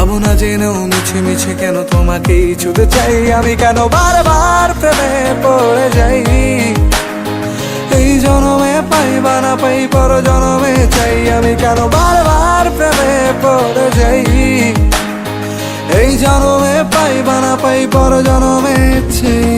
পাবো না জেনেও মিছে মিছে কেন তোমাকে ছুতে চাই। আমি কেন বারবার প্রেমে পড়ে যাই? এই জনমে পাই বা না পাই পর জনমে চাই। আমি কেন বারবার প্রেমে পড়ে যাই? এই জনমে পাই বা না পাই পর জনমে চাই।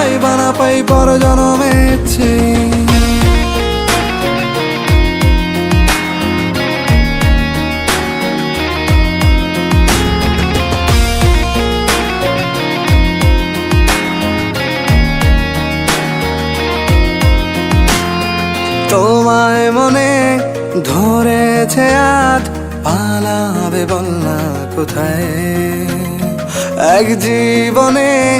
পাই বা না পাই পর জনমে তোমায় মনে ধরেছে আজ, পালাবে বল না কোথায়? এক জীবনে